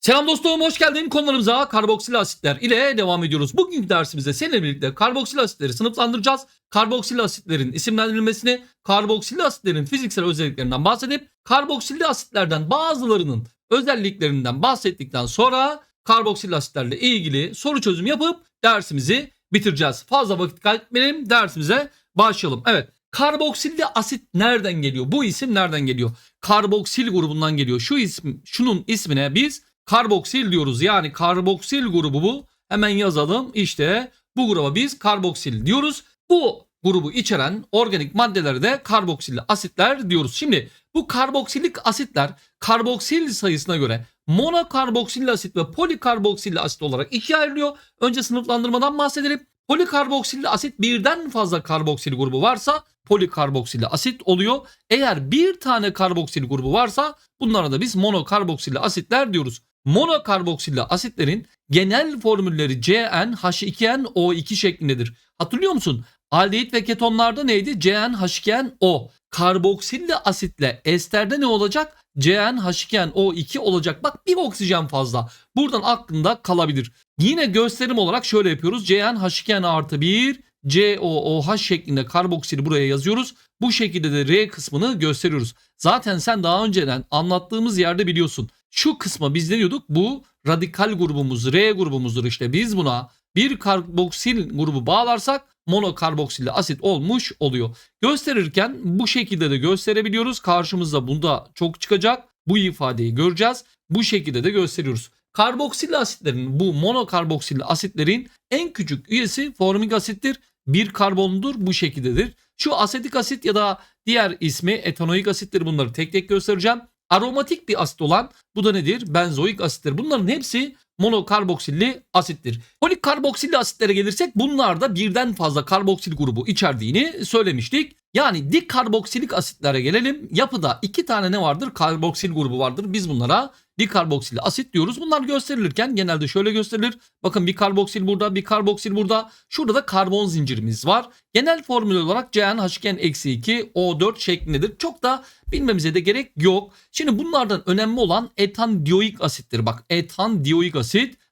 Selam dostum hoş geldin konularımıza karboksil asitler ile devam ediyoruz. Bugünkü dersimizde seninle birlikte karboksil asitleri sınıflandıracağız. Karboksil asitlerin isimlendirilmesini, karboksil asitlerin fiziksel özelliklerinden bahsedip karboksil asitlerden bazılarının özelliklerinden bahsettikten sonra karboksil asitlerle ilgili soru çözüm yapıp dersimizi bitireceğiz. Fazla vakit kaybetmeyelim dersimize başlayalım. Evet karboksilli asit nereden geliyor? Bu isim nereden geliyor? Karboksil grubundan geliyor. Şu isim, şunun ismine biz karboksil diyoruz. Yani karboksil grubu bu. Hemen yazalım. İşte bu gruba biz karboksil diyoruz. Bu grubu içeren organik maddelere de karboksilli asitler diyoruz. Şimdi bu karboksilik asitler karboksil sayısına göre monokarboksilli asit ve polikarboksilli asit olarak ikiye ayrılıyor. Önce sınıflandırmadan bahsedelim. Polikarboksilli asit birden fazla karboksil grubu varsa polikarboksilli asit oluyor. Eğer bir tane karboksil grubu varsa bunlara da biz monokarboksilli asitler diyoruz. Monokarboksilli asitlerin genel formülleri CnH2nO2 şeklindedir. Hatırlıyor musun? Aldehit ve ketonlarda neydi? CnH2nO. Karboksilli asitle esterde ne olacak? CnH2nO2 olacak. Bak bir oksijen fazla. Buradan aklında kalabilir. Yine gösterim olarak şöyle yapıyoruz. CnH2n artı 1 COOH şeklinde karboksili buraya yazıyoruz. Bu şekilde de R kısmını gösteriyoruz. Zaten sen daha önceden anlattığımız yerde biliyorsun. Şu kısma biz ne diyorduk? Bu radikal grubumuz R grubumuzdur işte. Biz buna bir karboksil grubu bağlarsak monokarboksilli asit olmuş oluyor. Gösterirken bu şekilde de gösterebiliyoruz. Karşımızda bunda çok çıkacak. Bu ifadeyi göreceğiz. Bu şekilde de gösteriyoruz. Karboksil asitlerin bu monokarboksilli asitlerin en küçük üyesi formik asittir. Bir karbondur bu şekildedir. Şu asetik asit ya da diğer ismi etanoik asittir bunları tek tek göstereceğim. Aromatik bir asit olan bu da nedir? Benzoik asittir. Bunların hepsi monokarboksilli asittir. Polikarboksilli asitlere gelirsek bunlar da birden fazla karboksil grubu içerdiğini söylemiştik. Yani dikarboksilik asitlere gelelim. Yapıda iki tane ne vardır? Karboksil grubu vardır. Biz bunlara dikarboksil asit diyoruz. Bunlar gösterilirken genelde şöyle gösterilir. Bakın bir karboksil burada, bir karboksil burada. Şurada da karbon zincirimiz var. Genel formül olarak CnH2 O4 şeklindedir. Çok da bilmemize de gerek yok. Şimdi bunlardan önemli olan etan dioik asittir. Bak etan dioik asit.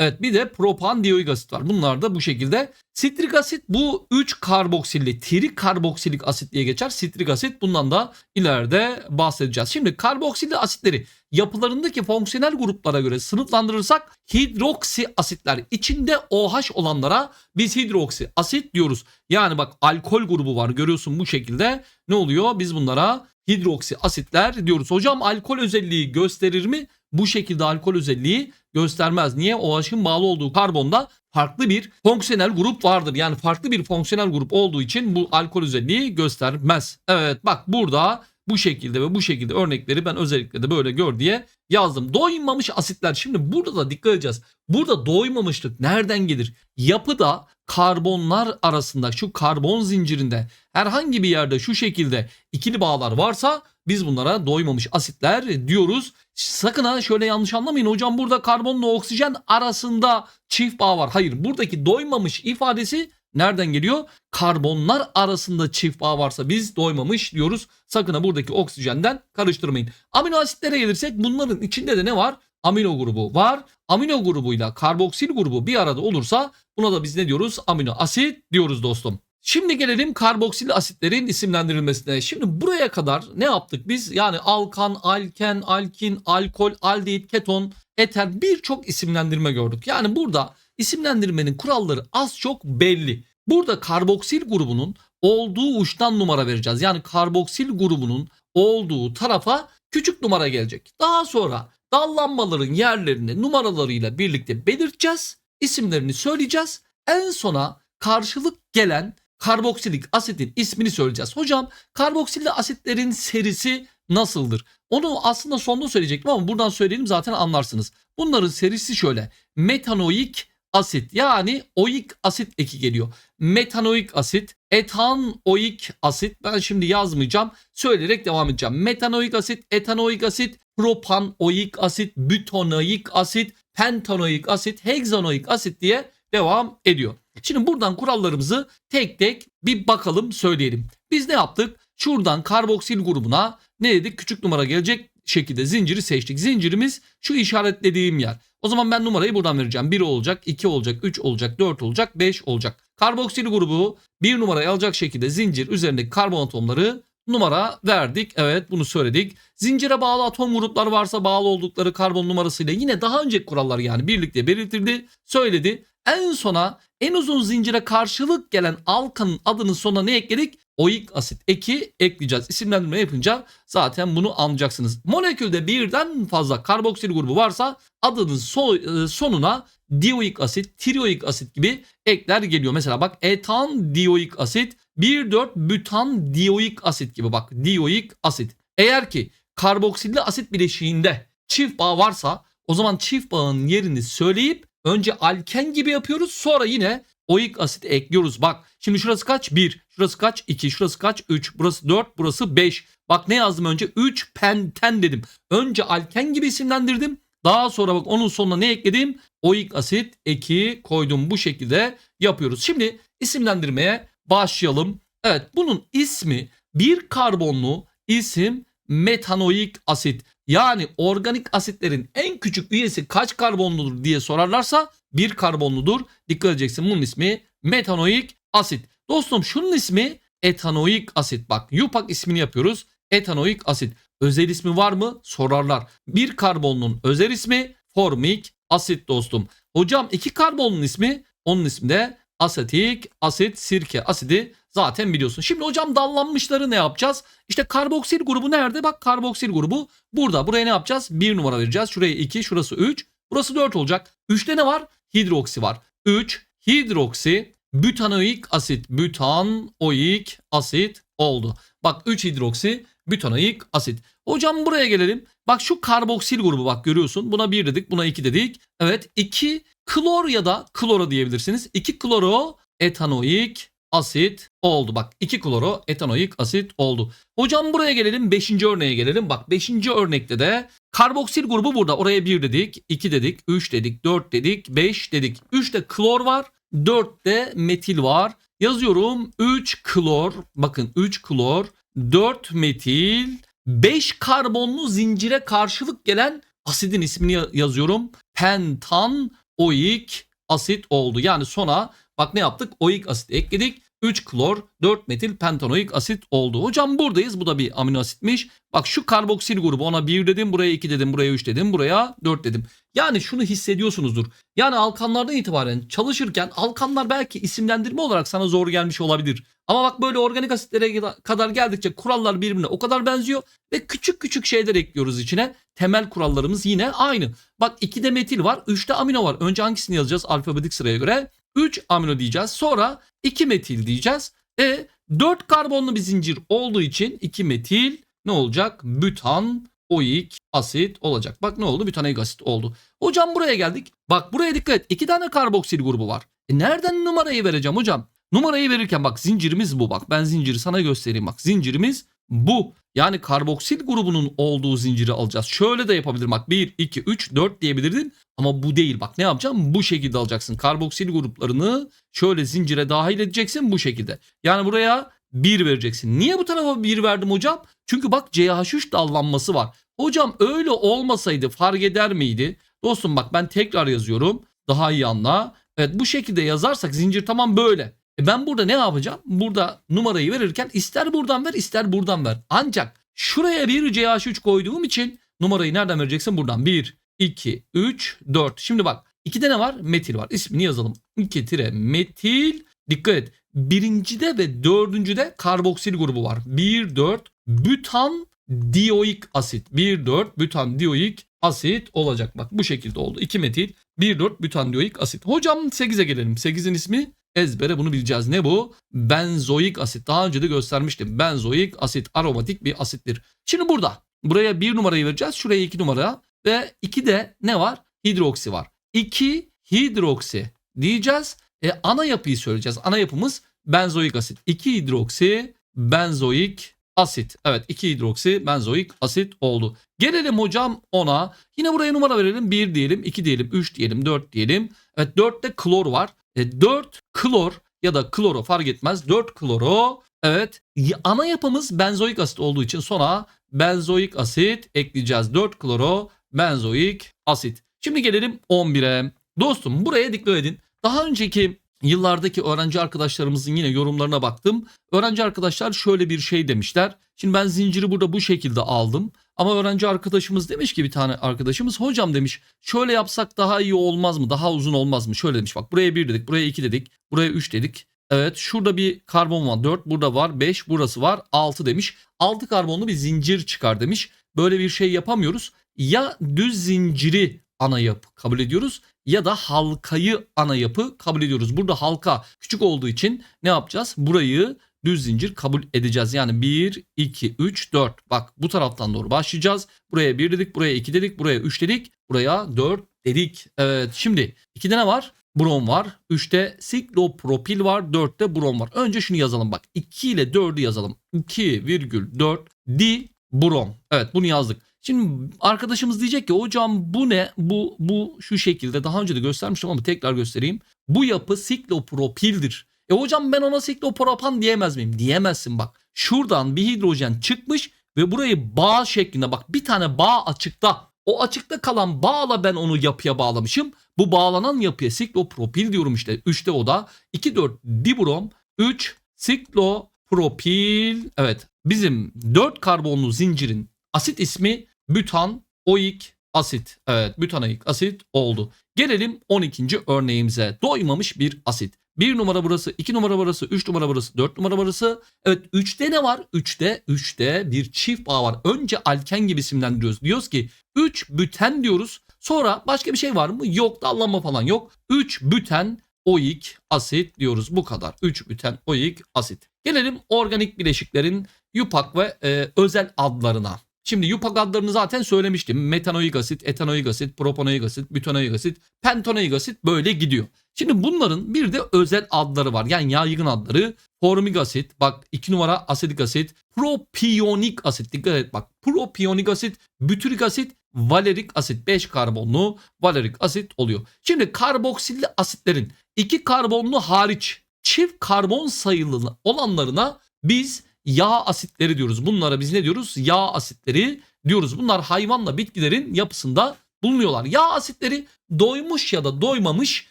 Evet bir de propan dioik asit var. Bunlar da bu şekilde. Sitrik asit bu 3 karboksilli trikarboksilik asit diye geçer. Sitrik asit bundan da ileride bahsedeceğiz. Şimdi karboksilli asitleri yapılarındaki fonksiyonel gruplara göre sınıflandırırsak hidroksi asitler içinde OH olanlara biz hidroksi asit diyoruz. Yani bak alkol grubu var görüyorsun bu şekilde ne oluyor? Biz bunlara hidroksi asitler diyoruz. Hocam alkol özelliği gösterir mi? Bu şekilde alkol özelliği göstermez. Niye? OH'ın bağlı olduğu karbonda farklı bir fonksiyonel grup vardır. Yani farklı bir fonksiyonel grup olduğu için bu alkol özelliği göstermez. Evet bak burada bu şekilde ve bu şekilde örnekleri ben özellikle de böyle gör diye yazdım. Doymamış asitler. Şimdi burada da dikkat edeceğiz. Burada doymamışlık nereden gelir? Yapıda karbonlar arasında şu karbon zincirinde herhangi bir yerde şu şekilde ikili bağlar varsa biz bunlara doymamış asitler diyoruz. Sakın ha şöyle yanlış anlamayın hocam burada karbonla oksijen arasında çift bağ var. Hayır buradaki doymamış ifadesi nereden geliyor? Karbonlar arasında çift bağ varsa biz doymamış diyoruz. Sakın ha buradaki oksijenden karıştırmayın. Amino asitlere gelirsek bunların içinde de ne var? Amino grubu var. Amino grubuyla karboksil grubu bir arada olursa buna da biz ne diyoruz? Amino asit diyoruz dostum. Şimdi gelelim karboksil asitlerin isimlendirilmesine. Şimdi buraya kadar ne yaptık biz? Yani alkan, alken, alkin, alkol, aldehit, keton, eter birçok isimlendirme gördük. Yani burada isimlendirmenin kuralları az çok belli. Burada karboksil grubunun olduğu uçtan numara vereceğiz. Yani karboksil grubunun olduğu tarafa küçük numara gelecek. Daha sonra dallanmaların yerlerini numaralarıyla birlikte belirteceğiz. İsimlerini söyleyeceğiz. En sona karşılık gelen karboksilik asitin ismini söyleyeceğiz. Hocam karboksilli asitlerin serisi nasıldır? Onu aslında sonunda söyleyecektim ama buradan söyleyelim zaten anlarsınız. Bunların serisi şöyle. Metanoik asit yani oik asit eki geliyor. Metanoik asit, etanoik asit ben şimdi yazmayacağım. Söyleyerek devam edeceğim. Metanoik asit, etanoik asit, propanoik asit, butonoik asit, pentanoik asit, hexanoik asit diye devam ediyor. Şimdi buradan kurallarımızı tek tek bir bakalım söyleyelim. Biz ne yaptık? Şuradan karboksil grubuna ne dedik? Küçük numara gelecek. şekilde zinciri seçtik. Zincirimiz şu işaretlediğim yer. O zaman ben numarayı buradan vereceğim. 1 olacak, 2 olacak, 3 olacak, 4 olacak, 5 olacak. Karboksil grubu bir numarayı alacak şekilde zincir üzerindeki karbon atomları numara verdik. Evet bunu söyledik. Zincire bağlı atom gruplar varsa bağlı oldukları karbon numarasıyla yine daha önceki kurallar yani birlikte belirtildi, söyledi. En sona en uzun zincire karşılık gelen alkanın adının sonuna ne ekledik? Oik asit eki ekleyeceğiz. İsimlendirme yapınca zaten bunu anlayacaksınız. Molekülde birden fazla karboksil grubu varsa adının so- e, sonuna dioik asit, trioik asit gibi ekler geliyor. Mesela bak etan dioik asit, 1,4 butan dioik asit gibi bak dioik asit. Eğer ki karboksilli asit bileşiğinde çift bağ varsa o zaman çift bağın yerini söyleyip önce alken gibi yapıyoruz sonra yine oik asit ekliyoruz. Bak şimdi şurası kaç? 1, şurası kaç? 2, şurası kaç? 3, burası 4, burası 5. Bak ne yazdım önce? 3 penten dedim. Önce alken gibi isimlendirdim. Daha sonra bak onun sonuna ne ekledim? Oik asit eki koydum bu şekilde yapıyoruz. Şimdi isimlendirmeye başlayalım. Evet bunun ismi bir karbonlu isim metanoik asit. Yani organik asitlerin en küçük üyesi kaç karbonludur diye sorarlarsa bir karbonludur. Dikkat edeceksin bunun ismi metanoik asit. Dostum şunun ismi etanoik asit. Bak yupak ismini yapıyoruz. Etanoik asit. Özel ismi var mı? Sorarlar. Bir karbonun özel ismi formik asit dostum. Hocam iki karbonun ismi onun ismi de asetik asit sirke asidi zaten biliyorsun. Şimdi hocam dallanmışları ne yapacağız? İşte karboksil grubu nerede? Bak karboksil grubu burada. Buraya ne yapacağız? 1 numara vereceğiz. Şuraya 2, şurası 3. Burası 4 olacak. 3'te ne var? Hidroksi var. 3 hidroksi butanoik asit. Butanoik asit oldu. Bak 3 hidroksi butanoik asit. Hocam buraya gelelim. Bak şu karboksil grubu bak görüyorsun. Buna 1 dedik, buna 2 dedik. Evet 2 klor ya da kloro diyebilirsiniz. 2 kloro etanoik asit oldu. Bak 2 kloro etanoik asit oldu. Hocam buraya gelelim 5. örneğe gelelim. Bak 5. örnekte de karboksil grubu burada. Oraya 1 dedik, 2 dedik, 3 dedik, 4 dedik, 5 dedik. 3'te klor var, 4'te metil var. Yazıyorum 3 klor, bakın 3 klor, 4 metil, 5 karbonlu zincire karşılık gelen asidin ismini ya- yazıyorum. Pentan oik asit oldu. Yani sona bak ne yaptık? Oik asit ekledik. 3 klor, 4 metil pentanoik asit oldu. Hocam buradayız. Bu da bir amino asitmiş. Bak şu karboksil grubu ona 1 dedim, buraya 2 dedim, buraya 3 dedim, buraya 4 dedim. Yani şunu hissediyorsunuzdur. Yani alkanlardan itibaren çalışırken alkanlar belki isimlendirme olarak sana zor gelmiş olabilir. Ama bak böyle organik asitlere kadar geldikçe kurallar birbirine o kadar benziyor ve küçük küçük şeyler ekliyoruz içine. Temel kurallarımız yine aynı. Bak 2'de metil var, 3'te amino var. Önce hangisini yazacağız alfabetik sıraya göre? 3 amino diyeceğiz. Sonra 2 metil diyeceğiz. E 4 karbonlu bir zincir olduğu için 2 metil ne olacak? Bütan oik asit olacak. Bak ne oldu? Butanoik asit oldu. Hocam buraya geldik. Bak buraya dikkat et. 2 tane karboksil grubu var. E nereden numarayı vereceğim hocam? Numarayı verirken bak zincirimiz bu bak. Ben zinciri sana göstereyim bak. Zincirimiz bu. Yani karboksil grubunun olduğu zinciri alacağız. Şöyle de yapabilirim bak 1, 2, 3, 4 diyebilirdin. Ama bu değil bak ne yapacağım? Bu şekilde alacaksın. Karboksil gruplarını şöyle zincire dahil edeceksin bu şekilde. Yani buraya 1 vereceksin. Niye bu tarafa 1 verdim hocam? Çünkü bak CH3 dallanması var. Hocam öyle olmasaydı fark eder miydi? Dostum bak ben tekrar yazıyorum. Daha iyi anla. Evet bu şekilde yazarsak zincir tamam böyle. E ben burada ne yapacağım? Burada numarayı verirken ister buradan ver ister buradan ver. Ancak şuraya bir CH3 koyduğum için numarayı nereden vereceksin? Buradan 1, 2, 3, 4. Şimdi bak 2'de ne var? Metil var. İsmini yazalım. 2 tire metil. Dikkat et. Birincide ve dördüncüde karboksil grubu var. 1, 4 butan dioik asit. 1, 4 butan dioik asit olacak. Bak bu şekilde oldu. 2 metil 1, 4 butan dioik asit. Hocam 8'e gelelim. 8'in ismi ezbere bunu bileceğiz. Ne bu? Benzoik asit. Daha önce de göstermiştim. Benzoik asit aromatik bir asittir. Şimdi burada buraya 1 numarayı vereceğiz. Şuraya 2 numara ve 2 de ne var? Hidroksi var. 2 hidroksi diyeceğiz. E, ana yapıyı söyleyeceğiz. Ana yapımız benzoik asit. 2 hidroksi benzoik asit. Evet 2 hidroksi benzoik asit oldu. Gelelim hocam ona. Yine buraya numara verelim. 1 diyelim, 2 diyelim, 3 diyelim, 4 diyelim. Evet 4'te klor var. E, 4 klor ya da kloro fark etmez. 4 kloro Evet. Ana yapımız benzoik asit olduğu için sona benzoik asit ekleyeceğiz. 4 kloro benzoik asit. Şimdi gelelim 11'e. Dostum buraya dikkat edin. Daha önceki yıllardaki öğrenci arkadaşlarımızın yine yorumlarına baktım. Öğrenci arkadaşlar şöyle bir şey demişler. Şimdi ben zinciri burada bu şekilde aldım. Ama öğrenci arkadaşımız demiş ki bir tane arkadaşımız hocam demiş şöyle yapsak daha iyi olmaz mı? Daha uzun olmaz mı? Şöyle demiş bak buraya 1 dedik, buraya 2 dedik, buraya 3 dedik. Evet şurada bir karbon var 4 burada var 5 burası var 6 demiş. 6 karbonlu bir zincir çıkar demiş. Böyle bir şey yapamıyoruz. Ya düz zinciri ana yapı kabul ediyoruz ya da halkayı ana yapı kabul ediyoruz. Burada halka küçük olduğu için ne yapacağız? Burayı düz zincir kabul edeceğiz. Yani 1, 2, 3, 4. Bak bu taraftan doğru başlayacağız. Buraya 1 dedik, buraya 2 dedik, buraya 3 dedik, buraya 4 dedik. Evet şimdi 2'de ne var? Brom var. 3'te siklopropil var. 4'te brom var. Önce şunu yazalım bak. 2 ile 4'ü yazalım. 2,4 di brom. Evet bunu yazdık. Şimdi arkadaşımız diyecek ki hocam bu ne? Bu bu şu şekilde daha önce de göstermiştim ama tekrar göstereyim. Bu yapı siklopropildir. E hocam ben ona siklopropan diyemez miyim? Diyemezsin bak. Şuradan bir hidrojen çıkmış ve burayı bağ şeklinde bak bir tane bağ açıkta. O açıkta kalan bağla ben onu yapıya bağlamışım. Bu bağlanan yapıya siklopropil diyorum işte. 3'te o da. 2 4 dibrom, 3 siklopropil. Evet. Bizim 4 karbonlu zincirin asit ismi bütan oik asit. Evet, butanoik asit oldu. Gelelim 12. örneğimize. Doymamış bir asit. 1 numara burası, 2 numara burası, 3 numara burası, 4 numara burası. Evet 3'te ne var? 3'te 3'te bir çift bağ var. Önce alken gibi isimlendiriyoruz. Diyoruz ki 3 büten diyoruz. Sonra başka bir şey var mı? Yok dallanma falan yok. 3 büten oik asit diyoruz. Bu kadar. 3 büten oik asit. Gelelim organik bileşiklerin yupak ve e, özel adlarına. Şimdi yupak adlarını zaten söylemiştim. Metanoik asit, etanoik asit, propanoik asit, bütanoik asit, pentanoik asit böyle gidiyor. Şimdi bunların bir de özel adları var. Yani yaygın adları. Formik asit, bak 2 numara asetik asit, propiyonik asit. Dikkat et bak. Propiyonik asit, bütürik asit, valerik asit. 5 karbonlu valerik asit oluyor. Şimdi karboksilli asitlerin 2 karbonlu hariç çift karbon sayılı olanlarına biz yağ asitleri diyoruz. Bunlara biz ne diyoruz? Yağ asitleri diyoruz. Bunlar hayvanla bitkilerin yapısında bulunuyorlar. Yağ asitleri doymuş ya da doymamış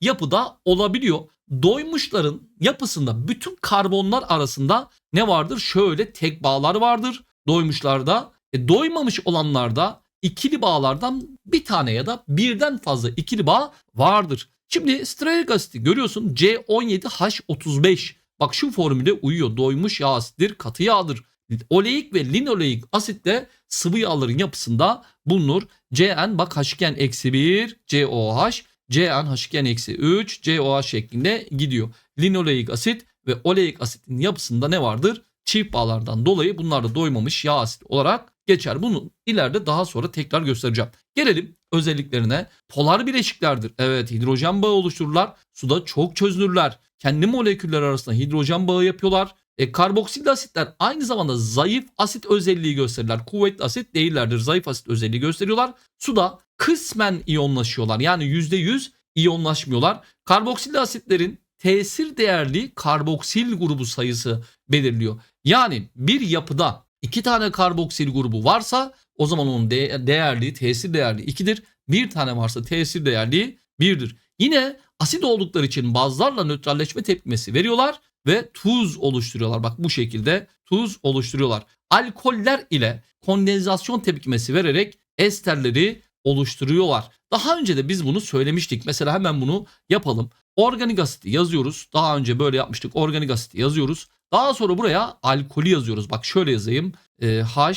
yapıda olabiliyor. Doymuşların yapısında bütün karbonlar arasında ne vardır? Şöyle tek bağlar vardır doymuşlarda. E, doymamış olanlarda ikili bağlardan bir tane ya da birden fazla ikili bağ vardır. Şimdi stearik görüyorsun C17H35. Bak şu formüle uyuyor. Doymuş yağ asittir, katı yağdır. Oleik ve linoleik asit de sıvı yağların yapısında bulunur. CN bak H2N eksi 1 COH, CN H2N eksi 3 COH şeklinde gidiyor. Linoleik asit ve oleik asitin yapısında ne vardır? Çift bağlardan dolayı bunlar da doymamış yağ asit olarak geçer. Bunu ileride daha sonra tekrar göstereceğim. Gelelim özelliklerine. Polar bileşiklerdir. Evet hidrojen bağı oluştururlar. Suda çok çözünürler. Kendi moleküller arasında hidrojen bağı yapıyorlar. E, karboksil asitler aynı zamanda zayıf asit özelliği gösterirler. Kuvvetli asit değillerdir. Zayıf asit özelliği gösteriyorlar. Suda kısmen iyonlaşıyorlar. Yani %100 iyonlaşmıyorlar. Karboksil asitlerin tesir değerli karboksil grubu sayısı belirliyor. Yani bir yapıda iki tane karboksil grubu varsa o zaman onun de- değerli, tesir değerli 2'dir. Bir tane varsa tesir değerli 1'dir. Yine asit oldukları için bazlarla nötralleşme tepkimesi veriyorlar ve tuz oluşturuyorlar. Bak bu şekilde tuz oluşturuyorlar. Alkoller ile kondensasyon tepkimesi vererek esterleri oluşturuyorlar. Daha önce de biz bunu söylemiştik. Mesela hemen bunu yapalım. Organik asiti yazıyoruz. Daha önce böyle yapmıştık. Organik asiti yazıyoruz. Daha sonra buraya alkolü yazıyoruz. Bak şöyle yazayım. Ee, H,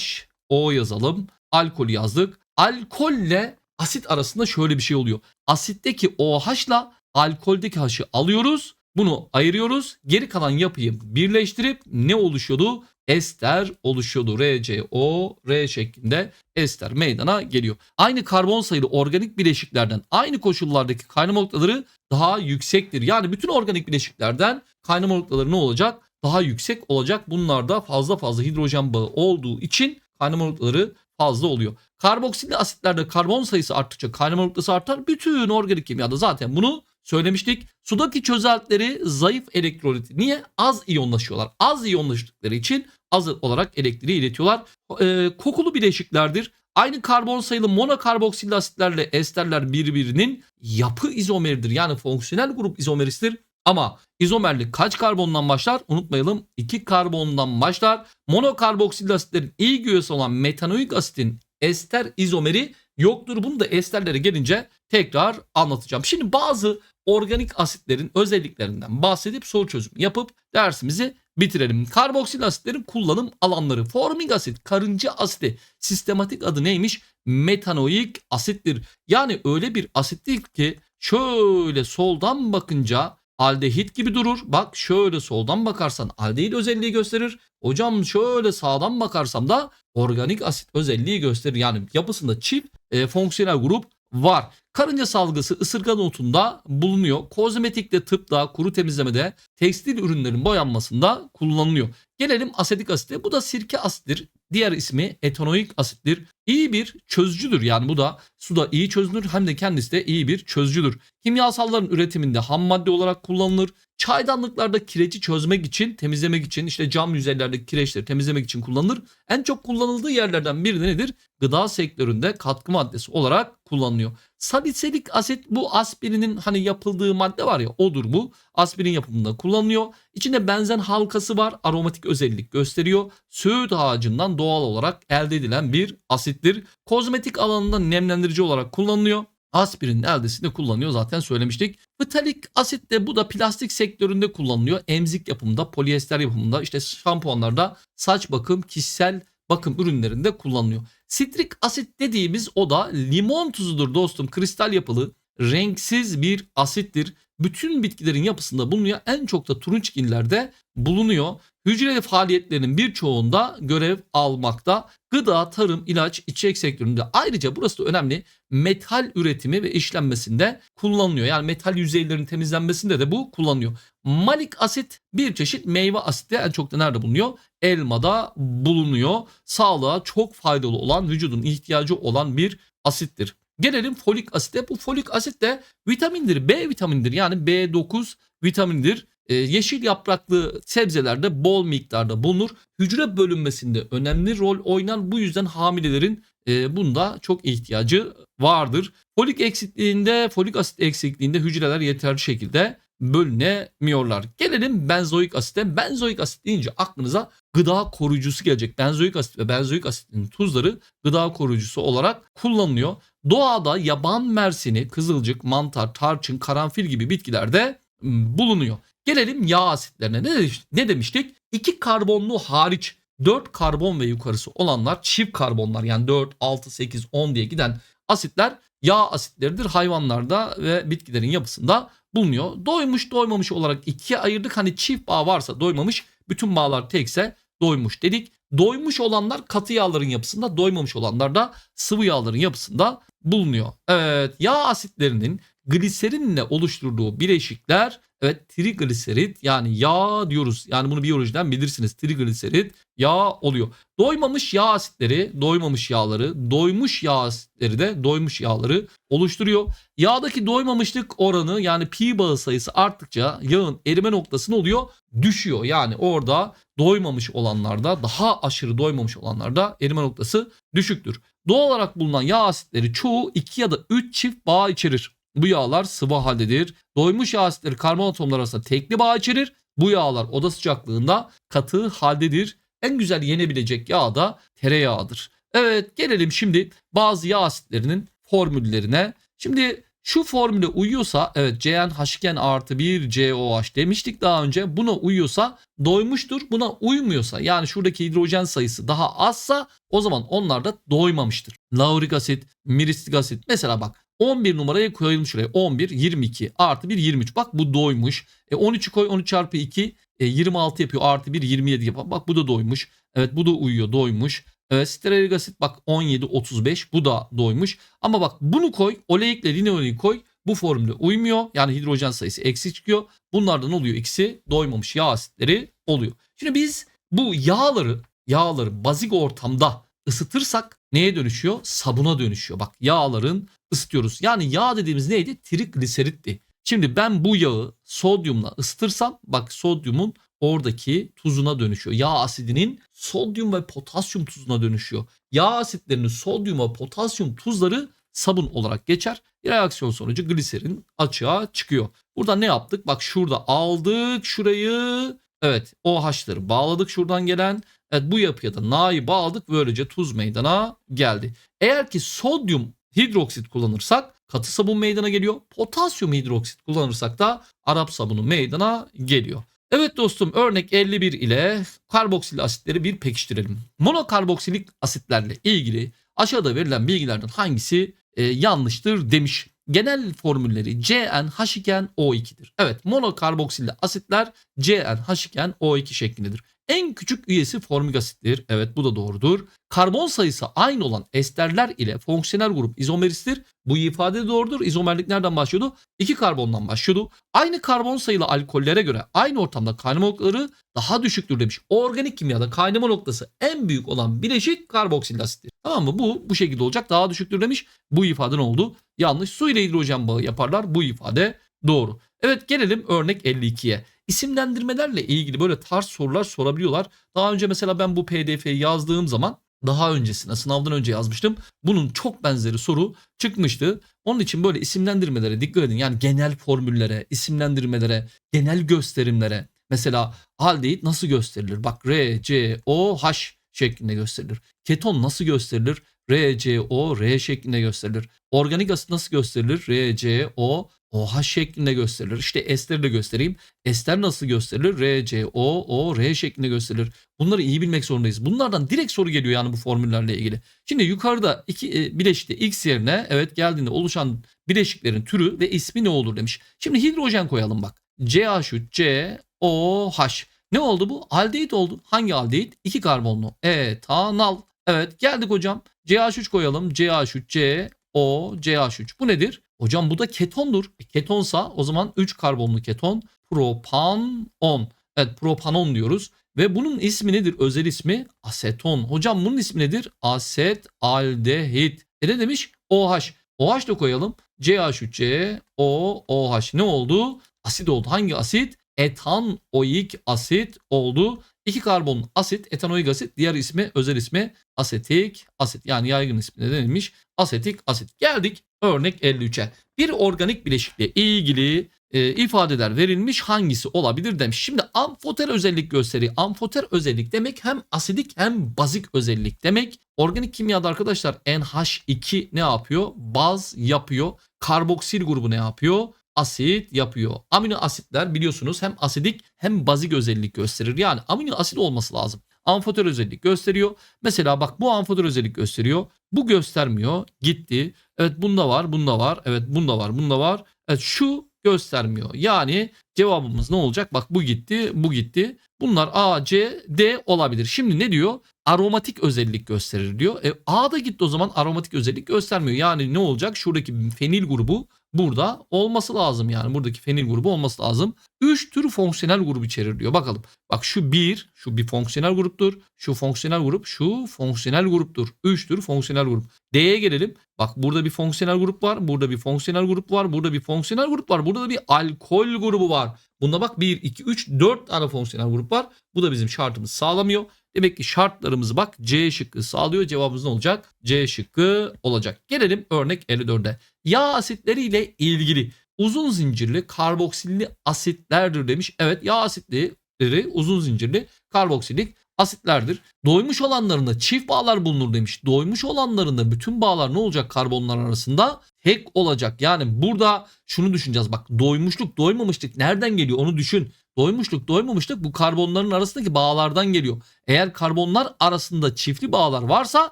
O yazalım. Alkolü yazdık. Alkolle asit arasında şöyle bir şey oluyor. Asitteki OH'la alkoldeki H'ı alıyoruz. Bunu ayırıyoruz. Geri kalan yapıyı birleştirip ne oluşuyordu? Ester oluşuyordu. RCO, R şeklinde ester meydana geliyor. Aynı karbon sayılı organik bileşiklerden aynı koşullardaki kaynama noktaları daha yüksektir. Yani bütün organik bileşiklerden kaynama noktaları ne olacak? Daha yüksek olacak. Bunlarda fazla fazla hidrojen bağı olduğu için kaynama noktaları fazla oluyor. Karboksilli asitlerde karbon sayısı arttıkça kaynama noktası artar. Bütün organik kimyada zaten bunu söylemiştik. Sudaki çözeltileri zayıf elektrolit. Niye? Az iyonlaşıyorlar. Az iyonlaştıkları için az olarak elektriği iletiyorlar. E, kokulu bileşiklerdir. Aynı karbon sayılı monokarboksil asitlerle esterler birbirinin yapı izomeridir. Yani fonksiyonel grup izomeristtir. Ama izomerlik kaç karbondan başlar? Unutmayalım 2 karbondan başlar. Monokarboksil asitlerin ilk üyesi olan metanoik asitin ester izomeri yoktur. Bunu da esterlere gelince tekrar anlatacağım. Şimdi bazı organik asitlerin özelliklerinden bahsedip soru çözümü yapıp dersimizi bitirelim. Karboksil asitlerin kullanım alanları. Formik asit, karınca asiti. Sistematik adı neymiş? Metanoik asittir. Yani öyle bir asittir ki şöyle soldan bakınca aldehit gibi durur. Bak şöyle soldan bakarsan aldehit özelliği gösterir. Hocam şöyle sağdan bakarsam da organik asit özelliği gösterir. Yani yapısında çift e, fonksiyonel grup var. Karınca salgısı ısırgan otunda bulunuyor. Kozmetikte, tıpta, kuru temizlemede, tekstil ürünlerin boyanmasında kullanılıyor. Gelelim asetik asite. Bu da sirke asittir. Diğer ismi etanoik asittir. İyi bir çözücüdür. Yani bu da suda iyi çözünür hem de kendisi de iyi bir çözücüdür. Kimyasalların üretiminde ham madde olarak kullanılır. Çaydanlıklarda kireci çözmek için, temizlemek için, işte cam yüzeylerdeki kireçleri temizlemek için kullanılır. En çok kullanıldığı yerlerden biri de nedir? Gıda sektöründe katkı maddesi olarak kullanılıyor. Saliselik asit bu aspirinin hani yapıldığı madde var ya odur bu. Aspirin yapımında kullanılıyor. İçinde benzen halkası var. Aromatik özellik gösteriyor. Söğüt ağacından doğal olarak elde edilen bir asittir. Kozmetik alanında nemlendirici olarak kullanılıyor. Aspirinin eldesinde kullanıyor zaten söylemiştik. Fitalik asit de bu da plastik sektöründe kullanılıyor. Emzik yapımında, polyester yapımında, işte şampuanlarda, saç bakım, kişisel bakım ürünlerinde kullanılıyor. Sitrik asit dediğimiz o da limon tuzudur dostum. Kristal yapılı, renksiz bir asittir. Bütün bitkilerin yapısında bulunuyor. En çok da turunçgillerde bulunuyor. Hücreli faaliyetlerinin birçoğunda görev almakta. Gıda, tarım, ilaç, içecek sektöründe ayrıca burası da önemli metal üretimi ve işlenmesinde kullanılıyor. Yani metal yüzeylerinin temizlenmesinde de bu kullanılıyor. Malik asit bir çeşit meyve asidi en çok da nerede bulunuyor? Elmada bulunuyor. Sağlığa çok faydalı olan, vücudun ihtiyacı olan bir asittir. Gelelim folik asite. Bu folik asit de vitamindir. B vitamindir. Yani B9 vitamindir. Ee, yeşil yapraklı sebzelerde bol miktarda bulunur. Hücre bölünmesinde önemli rol oynar. Bu yüzden hamilelerin e, bunda çok ihtiyacı vardır. Folik eksikliğinde, folik asit eksikliğinde hücreler yeterli şekilde bölünemiyorlar. Gelelim benzoik asite. Benzoik asit deyince aklınıza gıda koruyucusu gelecek. Benzoik asit ve benzoik asitin tuzları gıda koruyucusu olarak kullanılıyor. Doğada yaban mersini, kızılcık, mantar, tarçın, karanfil gibi bitkilerde bulunuyor. Gelelim yağ asitlerine. Ne, demiştik? İki karbonlu hariç 4 karbon ve yukarısı olanlar çift karbonlar yani 4, 6, 8, 10 diye giden asitler yağ asitleridir. Hayvanlarda ve bitkilerin yapısında bulunuyor. Doymuş doymamış olarak ikiye ayırdık. Hani çift bağ varsa doymamış bütün bağlar tekse doymuş dedik. Doymuş olanlar katı yağların yapısında, doymamış olanlar da sıvı yağların yapısında bulunuyor. Evet yağ asitlerinin gliserinle oluşturduğu bileşikler evet trigliserit yani yağ diyoruz. Yani bunu biyolojiden bilirsiniz. Trigliserit yağ oluyor. Doymamış yağ asitleri, doymamış yağları, doymuş yağ asitleri de doymuş yağları oluşturuyor. Yağdaki doymamışlık oranı yani pi bağı sayısı arttıkça yağın erime noktası ne oluyor? Düşüyor. Yani orada doymamış olanlarda daha aşırı doymamış olanlarda erime noktası düşüktür. Doğal olarak bulunan yağ asitleri çoğu 2 ya da 3 çift bağ içerir. Bu yağlar sıvı haldedir. Doymuş yağ asitleri karbon atomları arasında tekli bağ içerir. Bu yağlar oda sıcaklığında katı haldedir. En güzel yenebilecek yağ da tereyağıdır. Evet gelelim şimdi bazı yağ asitlerinin formüllerine. Şimdi şu formüle uyuyorsa evet CnH2n artı 1 COH demiştik daha önce. Buna uyuyorsa doymuştur. Buna uymuyorsa yani şuradaki hidrojen sayısı daha azsa o zaman onlar da doymamıştır. Laurik asit, miristik asit mesela bak 11 numarayı koyalım şuraya. 11, 22 artı 1, 23. Bak bu doymuş. E 13'ü koy 13 çarpı 2 e 26 yapıyor. Artı 1, 27 yapıyor. Bak bu da doymuş. Evet bu da uyuyor doymuş. Evet stearik asit bak 17, 35 bu da doymuş. Ama bak bunu koy oleikle linoleyi koy. Bu formüle uymuyor. Yani hidrojen sayısı eksik çıkıyor. Bunlardan oluyor ikisi doymamış yağ asitleri oluyor. Şimdi biz bu yağları yağları bazik ortamda ısıtırsak neye dönüşüyor? Sabuna dönüşüyor. Bak yağların ısıtıyoruz. Yani yağ dediğimiz neydi? Trigliseritti. Şimdi ben bu yağı sodyumla ısıtırsam bak sodyumun oradaki tuzuna dönüşüyor. Yağ asidinin sodyum ve potasyum tuzuna dönüşüyor. Yağ asitlerinin sodyum ve potasyum tuzları sabun olarak geçer. Reaksiyon sonucu gliserin açığa çıkıyor. Burada ne yaptık? Bak şurada aldık şurayı. Evet OH'ları bağladık şuradan gelen. Evet bu yapıya da Na'yı bağladık. Böylece tuz meydana geldi. Eğer ki sodyum hidroksit kullanırsak katı sabun meydana geliyor. Potasyum hidroksit kullanırsak da Arap sabunu meydana geliyor. Evet dostum örnek 51 ile karboksil asitleri bir pekiştirelim. Monokarboksilik asitlerle ilgili aşağıda verilen bilgilerden hangisi e, yanlıştır demiş. Genel formülleri CnH2nO2'dir. Evet monokarboksilli asitler CnH2nO2 şeklindedir. En küçük üyesi formik asittir. Evet bu da doğrudur. Karbon sayısı aynı olan esterler ile fonksiyonel grup izomeristtir. Bu ifade de doğrudur. İzomerlik nereden başlıyordu? İki karbondan başlıyordu. Aynı karbon sayılı alkollere göre aynı ortamda kaynama noktaları daha düşüktür demiş. Organik kimyada kaynama noktası en büyük olan bileşik karboksil asittir. Tamam mı? Bu bu şekilde olacak. Daha düşüktür demiş. Bu ifade ne oldu? Yanlış. Su ile hidrojen bağı yaparlar. Bu ifade doğru. Evet gelelim örnek 52'ye. İsimlendirmelerle ilgili böyle tarz sorular sorabiliyorlar. Daha önce mesela ben bu pdf'yi yazdığım zaman daha öncesine sınavdan önce yazmıştım. Bunun çok benzeri soru çıkmıştı. Onun için böyle isimlendirmelere dikkat edin. Yani genel formüllere, isimlendirmelere, genel gösterimlere. Mesela aldehit nasıl gösterilir? Bak R, C, O, H şeklinde gösterilir. Keton nasıl gösterilir? R, C, O, R şeklinde gösterilir. Organik asit nasıl gösterilir? R, C, O, OH şeklinde gösterilir. İşte esteri de göstereyim. Ester nasıl gösterilir? R, C, O, O, R şeklinde gösterilir. Bunları iyi bilmek zorundayız. Bunlardan direkt soru geliyor yani bu formüllerle ilgili. Şimdi yukarıda iki e, bileşikte X yerine evet geldiğinde oluşan bileşiklerin türü ve ismi ne olur demiş. Şimdi hidrojen koyalım bak. CH3, C, OH. Ne oldu bu? Aldehit oldu. Hangi aldehit? İki karbonlu. Etanal. Evet geldik hocam. CH3 koyalım. CH3, CO, CH3. Bu nedir? Hocam bu da ketondur. E, ketonsa o zaman 3 karbonlu keton propanon. Evet propanon diyoruz. Ve bunun ismi nedir? Özel ismi aseton. Hocam bunun ismi nedir? Aset aldehit. E ne demiş? OH. OH da koyalım. CH3C O OH ne oldu? Asit oldu. Hangi asit? Etanoik asit oldu. İki karbon asit, etanoik asit, diğer ismi, özel ismi asetik asit. Yani yaygın ismi ne denilmiş? Asetik asit. Geldik örnek 53'e. Bir organik bileşikle ilgili e, ifadeler verilmiş hangisi olabilir demiş. Şimdi amfoter özellik gösteri. Amfoter özellik demek hem asidik hem bazik özellik demek. Organik kimyada arkadaşlar NH2 ne yapıyor? Baz yapıyor. Karboksil grubu ne yapıyor? Asit yapıyor. Amino asitler biliyorsunuz hem asidik hem bazik özellik gösterir. Yani amino asit olması lazım. Amfoter özellik gösteriyor. Mesela bak bu amfoter özellik gösteriyor. Bu göstermiyor. Gitti. Evet bunda var, bunda var. Evet bunda var, bunda var. Evet şu göstermiyor. Yani cevabımız ne olacak? Bak bu gitti, bu gitti. Bunlar A, C, D olabilir. Şimdi ne diyor? Aromatik özellik gösterir diyor. E, A da gitti o zaman aromatik özellik göstermiyor. Yani ne olacak? Şuradaki fenil grubu burada olması lazım yani. Buradaki fenil grubu olması lazım. 3 tür fonksiyonel grup içerir diyor. Bakalım. Bak şu bir, şu bir fonksiyonel gruptur. Şu fonksiyonel grup, şu fonksiyonel gruptur. 3 tür fonksiyonel grup. D'ye gelelim. Bak burada bir fonksiyonel grup var. Burada bir fonksiyonel grup var. Burada bir fonksiyonel grup var. Burada da bir alkol grubu var. Bunda bak 1, 2, 3, 4 tane fonksiyonel grup var. Bu da bizim şartımız sağlamıyor. Demek ki şartlarımızı bak C şıkkı sağlıyor. Cevabımız ne olacak? C şıkkı olacak. Gelelim örnek 54'e. Yağ asitleriyle ilgili uzun zincirli karboksilli asitlerdir demiş. Evet yağ asitleri uzun zincirli karboksilik asitlerdir. Doymuş olanlarında çift bağlar bulunur demiş. Doymuş olanlarında bütün bağlar ne olacak karbonlar arasında? Tek olacak. Yani burada şunu düşüneceğiz. Bak doymuşluk doymamışlık nereden geliyor onu düşün. Doymuşluk doymamışlık bu karbonların arasındaki bağlardan geliyor. Eğer karbonlar arasında çiftli bağlar varsa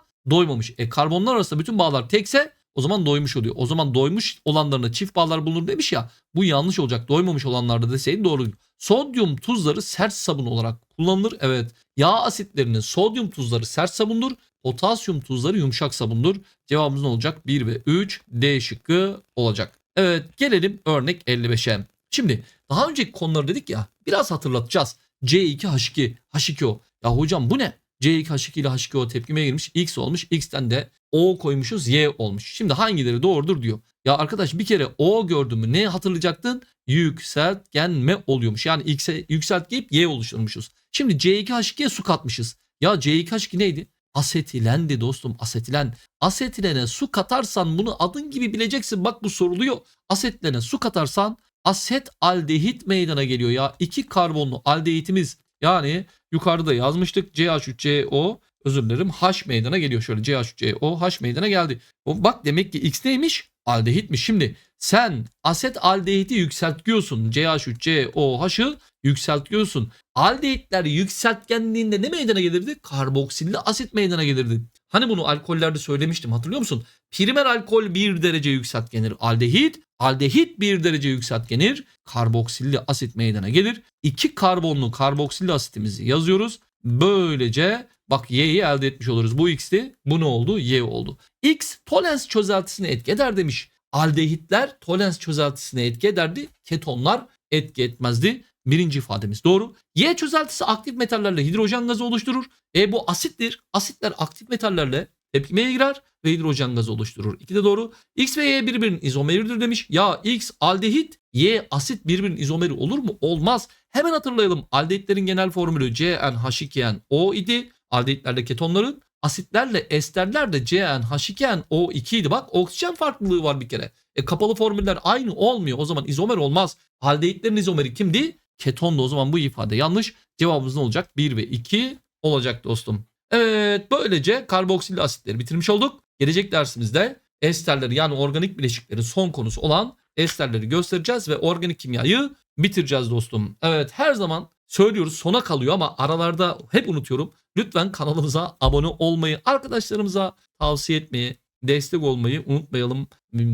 doymamış. E karbonlar arasında bütün bağlar tekse o zaman doymuş oluyor. O zaman doymuş olanlarına çift bağlar bulunur demiş ya. Bu yanlış olacak. Doymamış olanlarda deseydi doğru. Sodyum tuzları sert sabun olarak kullanılır. Evet. Yağ asitlerinin sodyum tuzları sert sabundur. Potasyum tuzları yumuşak sabundur. Cevabımız ne olacak? 1 ve 3 D şıkkı olacak. Evet gelelim örnek 55'e. Şimdi daha önceki konuları dedik ya biraz hatırlatacağız. C2H2 H2O. Ya hocam bu ne? C2H2 ile H2O tepkimeye girmiş. X olmuş. X'ten de O koymuşuz Y olmuş. Şimdi hangileri doğrudur diyor. Ya arkadaş bir kere O gördün mü ne hatırlayacaktın? Yükseltgenme oluyormuş. Yani X'e yükseltgeyip Y oluşturmuşuz. Şimdi C2H2'ye su katmışız. Ya C2H2 neydi? Asetilendi dostum asetilen. Asetilene su katarsan bunu adın gibi bileceksin. Bak bu soruluyor. Asetilene su katarsan aset aldehit meydana geliyor ya. İki karbonlu aldehitimiz yani yukarıda yazmıştık CH3CO özür dilerim H meydana geliyor. Şöyle CH3CO H meydana geldi. O bak demek ki X neymiş? Aldehitmiş. Şimdi sen aset aldehiti yükseltiyorsun. CH3COH'ı yükseltiyorsun. Aldehitler yükseltgenliğinde ne meydana gelirdi? Karboksilli asit meydana gelirdi. Hani bunu alkollerde söylemiştim hatırlıyor musun? Primer alkol 1 derece yükseltgenir. Aldehit, aldehit 1 derece yükseltgenir. Karboksilli asit meydana gelir. 2 karbonlu karboksilli asitimizi yazıyoruz. Böylece bak Y'yi elde etmiş oluruz. Bu X'ti. Bu ne oldu? Y oldu. X tolens çözeltisine etki eder demiş. Aldehitler tolens çözeltisine etki ederdi. Ketonlar etki etmezdi. Birinci ifademiz doğru. Y çözeltisi aktif metallerle hidrojen gazı oluşturur. E bu asittir. Asitler aktif metallerle tepkimeye girer ve hidrojen gazı oluşturur. İki de doğru. X ve Y birbirinin izomeridir demiş. Ya X aldehit, Y asit birbirinin izomeri olur mu? Olmaz. Hemen hatırlayalım. Aldehitlerin genel formülü CnH2nO idi. Aldehitlerde ketonların asitlerle esterler de CnH2nO2 idi. Bak oksijen farklılığı var bir kere. E, kapalı formüller aynı olmuyor. O zaman izomer olmaz. Aldehitlerin izomeri kimdi? Keton da o zaman bu ifade yanlış. Cevabımız ne olacak? 1 ve 2 olacak dostum. Evet böylece karboksil asitleri bitirmiş olduk. Gelecek dersimizde esterleri yani organik bileşiklerin son konusu olan esterleri göstereceğiz ve organik kimyayı bitireceğiz dostum. Evet her zaman söylüyoruz sona kalıyor ama aralarda hep unutuyorum. Lütfen kanalımıza abone olmayı, arkadaşlarımıza tavsiye etmeyi, destek olmayı unutmayalım.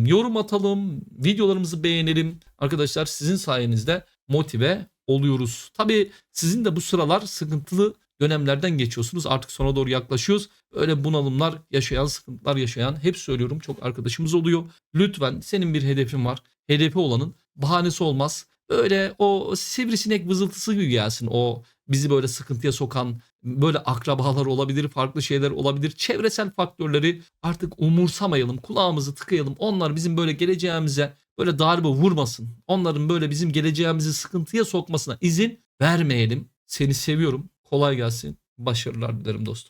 Yorum atalım, videolarımızı beğenelim. Arkadaşlar sizin sayenizde motive oluyoruz. Tabii sizin de bu sıralar sıkıntılı dönemlerden geçiyorsunuz. Artık sona doğru yaklaşıyoruz. Öyle bunalımlar yaşayan, sıkıntılar yaşayan hep söylüyorum çok arkadaşımız oluyor. Lütfen senin bir hedefin var. Hedefi olanın bahanesi olmaz. Böyle o sivrisinek vızıltısı gibi gelsin. O bizi böyle sıkıntıya sokan böyle akrabalar olabilir, farklı şeyler olabilir. Çevresel faktörleri artık umursamayalım, kulağımızı tıkayalım. Onlar bizim böyle geleceğimize böyle darbe vurmasın. Onların böyle bizim geleceğimizi sıkıntıya sokmasına izin vermeyelim. Seni seviyorum. Kolay gelsin. Başarılar dilerim dostum.